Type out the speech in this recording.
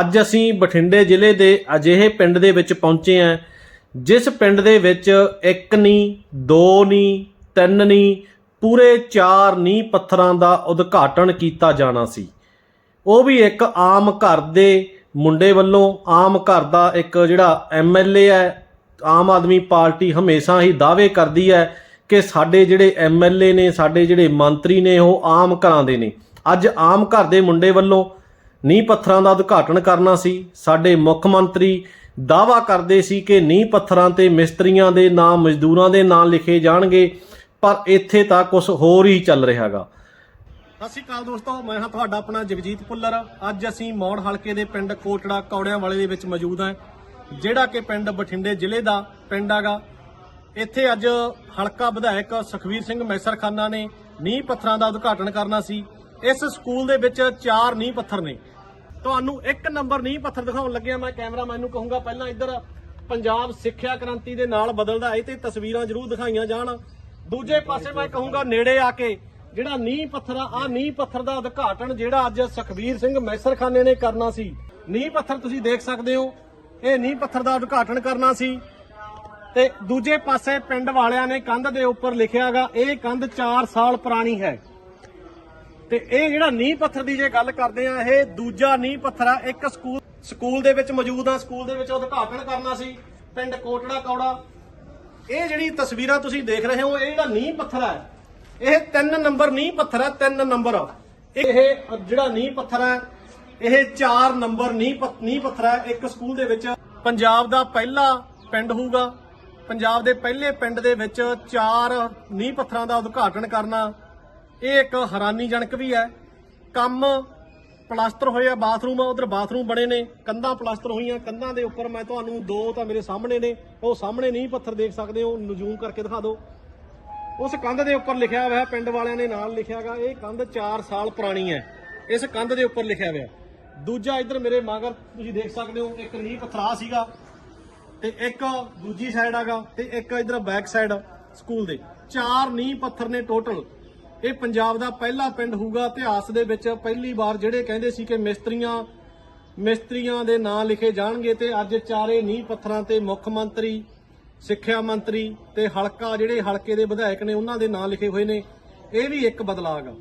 ਅੱਜ ਅਸੀਂ ਬਠਿੰਡੇ ਜ਼ਿਲ੍ਹੇ ਦੇ ਅਜਿਹੇ ਪਿੰਡ ਦੇ ਵਿੱਚ ਪਹੁੰਚੇ ਹਾਂ, ਜਿਸ ਪਿੰਡ ਦੇ ਵਿੱਚ ਇੱਕ ਨਹੀਂ, ਦੋ ਨਹੀਂ, ਤਿੰਨ ਨਹੀਂ, ਪੂਰੇ ਚਾਰ ਨੀਂਹ ਪੱਥਰਾਂ ਦਾ ਉਦਘਾਟਨ ਕੀਤਾ ਜਾਣਾ ਸੀ। ਉਹ ਵੀ ਇੱਕ ਆਮ ਘਰ ਦੇ ਮੁੰਡੇ ਵੱਲੋਂ, ਆਮ ਘਰ ਦਾ ਇੱਕ ਜਿਹੜਾ ਐਮਐਲਏ ਹੈ, ਆਮ ਆਦਮੀ ਪਾਰਟੀ ਹਮੇਸ਼ਾ ਹੀ ਦਾਅਵੇ ਕਰਦੀ ਹੈ ਕਿ ਸਾਡੇ ਜਿਹੜੇ ਐਮਐਲਏ ਨੇ, ਸਾਡੇ ਜਿਹੜੇ ਮੰਤਰੀ ਨੇ, ਉਹ ਆਮ ਘਰਾਂ ਦੇ ਨੇ। ਅੱਜ ਆਮ ਘਰ ਦੇ ਮੁੰਡੇ ਵੱਲੋਂ ਨੀਂਹ ਪੱਥਰਾਂ ਦਾ ਉਦਘਾਟਨ ਕਰਨਾ ਸੀ। ਸਾਡੇ ਮੁੱਖ ਮੰਤਰੀ ਦਾਅਵਾ ਕਰਦੇ ਸੀ ਕਿ ਨੀਂਹ ਪੱਥਰਾਂ ਤੇ ਮਿਸਤਰੀਆਂ ਦੇ ਨਾਂ ਮਜ਼ਦੂਰਾਂ ਦੇ ਨਾਂ ਲਿਖੇ ਜਾਣਗੇ, ਪਰ ਇੱਥੇ ਤਾਂ ਕੁਝ ਹੋਰ ਹੀ ਚੱਲ ਰਿਹਾਗਾ। ਸਤਿ ਸ਼੍ਰੀ ਅਕਾਲ ਦੋਸਤੋ, ਮੈਂ ਹਾਂ ਤੁਹਾਡਾ ਆਪਣਾ ਜਗਜੀਤ ਭੁੱਲਰ। ਅੱਜ ਅਸੀਂ ਮੌੜ ਹਲਕੇ ਦੇ ਪਿੰਡ ਕੋਟੜਾ ਕੌੜਿਆਂ ਵਾਲੇ ਦੇ ਵਿੱਚ ਮੌਜੂਦ ਹਾਂ, ਜਿਹੜਾ ਕਿ ਪਿੰਡ ਬਠਿੰਡੇ ਜ਼ਿਲ੍ਹੇ ਦਾ ਪਿੰਡ ਹੈਗਾ। ਇੱਥੇ ਅੱਜ ਹਲਕਾ ਵਿਧਾਇਕ ਸੁਖਵੀਰ ਸਿੰਘ ਮੈਸਰਖਾਨਾ ਨੇ ਨੀਂਹ ਪੱਥਰਾਂ ਦਾ ਉਦਘਾਟਨ ਕਰਨਾ ਸੀ। ਇਸ ਸਕੂਲ ਦੇ ਵਿੱਚ ਚਾਰ ਨੀਂਹ ਪੱਥਰ ਨੇ। ਤੁਹਾਨੂੰ ਇੱਕ ਨੰਬਰ ਨੀਂਹ ਪੱਥਰ ਦਿਖਾਉਣ ਲੱਗਿਆ, ਮੈਂ ਕੈਮਰਾਮੈਨ ਨੂੰ ਕਹੂੰਗਾ, ਪਹਿਲਾਂ ਇੱਧਰ ਪੰਜਾਬ ਸਿੱਖਿਆ ਕ੍ਰਾਂਤੀ ਦੇ ਨਾਲ ਬਦਲਦਾ ਇਹ ਤੇ ਤਸਵੀਰਾਂ ਜ਼ਰੂਰ ਦਿਖਾਈਆਂ ਜਾਣ। ਦੂਜੇ ਪਾਸੇ ਮੈਂ ਕਹੂੰਗਾ ਨੇੜੇ ਆ ਕੇ, ਜਿਹੜਾ ਨੀਂਹ ਪੱਥਰ ਆ ਆਹ ਨੀਂਹ ਪੱਥਰ ਦਾ ਉਦਘਾਟਨ ਜਿਹੜਾ ਅੱਜ ਸੁਖਬੀਰ ਸਿੰਘ ਮੈਸਰਖਾਨੇ ਨੇ ਕਰਨਾ ਸੀ। ਨੀਂਹ ਪੱਥਰ ਤੁਸੀਂ ਦੇਖ ਸਕਦੇ ਹੋ, ਇਹ ਨੀਂਹ ਪੱਥਰ ਦਾ ਉਦਘਾਟਨ ਕਰਨਾ ਸੀ। ਤੇ ਦੂਜੇ ਪਾਸੇ ਪਿੰਡ ਵਾਲਿਆਂ ਨੇ ਕੰਧ ਦੇ ਉੱਪਰ ਲਿਖਿਆਗਾ ਇਹ ਕੰਧ 4 ਸਾਲ ਪੁਰਾਣੀ ਹੈ। ਤੇ ਇਹ ਜਿਹੜਾ ਨੀਂਹ ਪੱਥਰ ਦੀ ਜੇ ਗੱਲ ਕਰਦੇ ਆ, ਇਹ ਦੂਜਾ ਨੀਂਹ ਪੱਥਰ ਆ। ਇੱਕ ਸਕੂਲ ਸਕੂਲ ਦੇ ਵਿੱਚ ਮੌਜੂਦ ਆ। ਸਕੂਲ ਦੇ ਵਿੱਚ ਉਦਘਾਟਨ ਕਰਨਾ ਸੀ, ਪਿੰਡ ਕੋਟੜਾ ਕੌੜਾ। ਇਹ ਜਿਹੜੀ ਤਸਵੀਰਾਂ ਤੁਸੀਂ ਦੇਖ ਰਹੇ ਹੋ, ਇਹ ਜਿਹੜਾ ਨੀਂਹ ਪੱਥਰ ਹੈ ਇਹ 3 ਨੰਬਰ ਨੀਂਹ ਪੱਥਰ ਹੈ 3 ਨੰਬਰ। ਇਹ ਜਿਹੜਾ ਨੀਂਹ ਪੱਥਰ ਹੈ ਇਹ 4 ਨੰਬਰ ਨੀਂਹ ਪੱਥ- ਨੀਂਹ ਪੱਥਰ ਹੈ ਇੱਕ ਸਕੂਲ ਦੇ ਵਿੱਚ ਪੰਜਾਬ ਦਾ ਪਹਿਲਾ ਪਿੰਡ ਹੋਊਗਾ। ਪੰਜਾਬ ਦੇ ਪਹਿਲੇ ਪਿੰਡ ਦੇ ਵਿੱਚ ਚਾਰ ਨੀਂਹ ਪੱਥਰਾਂ ਦਾ ਉਦਘਾਟਨ ਕਰਨਾ। ਇਹ ਇੱਕ ਹੈਰਾਨੀਜਨਕ ਵੀ ਹੈ। ਕੰਮ ਪਲਾਸਟਰ ਹੋਏ ਆ, ਬਾਥਰੂਮ ਉਧਰ ਬਾਥਰੂਮ ਬਣੇ ਨੇ, ਕੰਧਾਂ ਪਲਾਸਟਰ ਹੋਈਆਂ, ਕੰਧਾਂ ਦੇ ਉੱਪਰ ਮੈਂ ਤੁਹਾਨੂੰ ਦੋ ਤਾਂ ਮੇਰੇ ਸਾਹਮਣੇ ਨੇ, ਉਹ ਸਾਹਮਣੇ ਨਹੀਂ ਪੱਥਰ ਦੇਖ ਸਕਦੇ ਹੋ ਨਜ਼ੂਮ ਕਰਕੇ ਦਿਖਾ ਦਿਓ। ਉਸ ਕੰਧ ਦੇ ਉੱਪਰ ਲਿਖਿਆ ਹੋਇਆ ਪਿੰਡ ਵਾਲਿਆਂ ਨੇ ਨਾਲ ਲਿਖਿਆਗਾ ਇਹ ਕੰਧ 4 ਸਾਲ ਪੁਰਾਣੀ ਹੈ। ਇਸ ਕੰਧ ਦੇ ਉੱਪਰ ਲਿਖਿਆ ਹੋਇਆ ਦੂਜਾ ਇੱਧਰ ਮੇਰੇ ਮਗਰ ਤੁਸੀਂ ਦੇਖ ਸਕਦੇ ਹੋ, ਇੱਕ ਨੀਂਹ ਪੱਥਰਾ ਸੀਗਾ ਤੇ ਇੱਕ ਦੂਜੀ ਸਾਈਡ ਹੈਗਾ ਤੇ ਇੱਕ ਇੱਧਰ ਬੈਕ ਸਾਈਡ ਸਕੂਲ ਦੇ। ਚਾਰ ਨੀਂਹ ਪੱਥਰ ਨੇ ਟੋਟਲ ਇਹ ਪੰਜਾਬ ਦਾ ਪਹਿਲਾ ਪਿੰਡ ਹੋਊਗਾ। ਇਤਿਹਾਸ ਦੇ ਵਿੱਚ ਪਹਿਲੀ ਵਾਰ ਜਿਹੜੇ ਕਹਿੰਦੇ ਸੀ ਕਿ ਮਿਸਤਰੀਆਂ ਮਿਸਤਰੀਆਂ ਦੇ ਨਾਂ ਲਿਖੇ ਜਾਣਗੇ ਤੇ ਅੱਜ ਚਾਰੇ ਨੀਂਹ ਪੱਥਰਾਂ ਤੇ ਮੁੱਖ ਮੰਤਰੀ, ਸਿੱਖਿਆ ਮੰਤਰੀ ਤੇ ਹਲਕਾ ਜਿਹੜੇ ਹਲਕੇ ਦੇ ਵਿਧਾਇਕ ਨੇ, ਉਹਨਾਂ ਦੇ ਨਾਂ ਲਿਖੇ ਹੋਏ ਨੇ। ਇਹ ਵੀ ਇੱਕ ਬਦਲਾਅ ਗਾ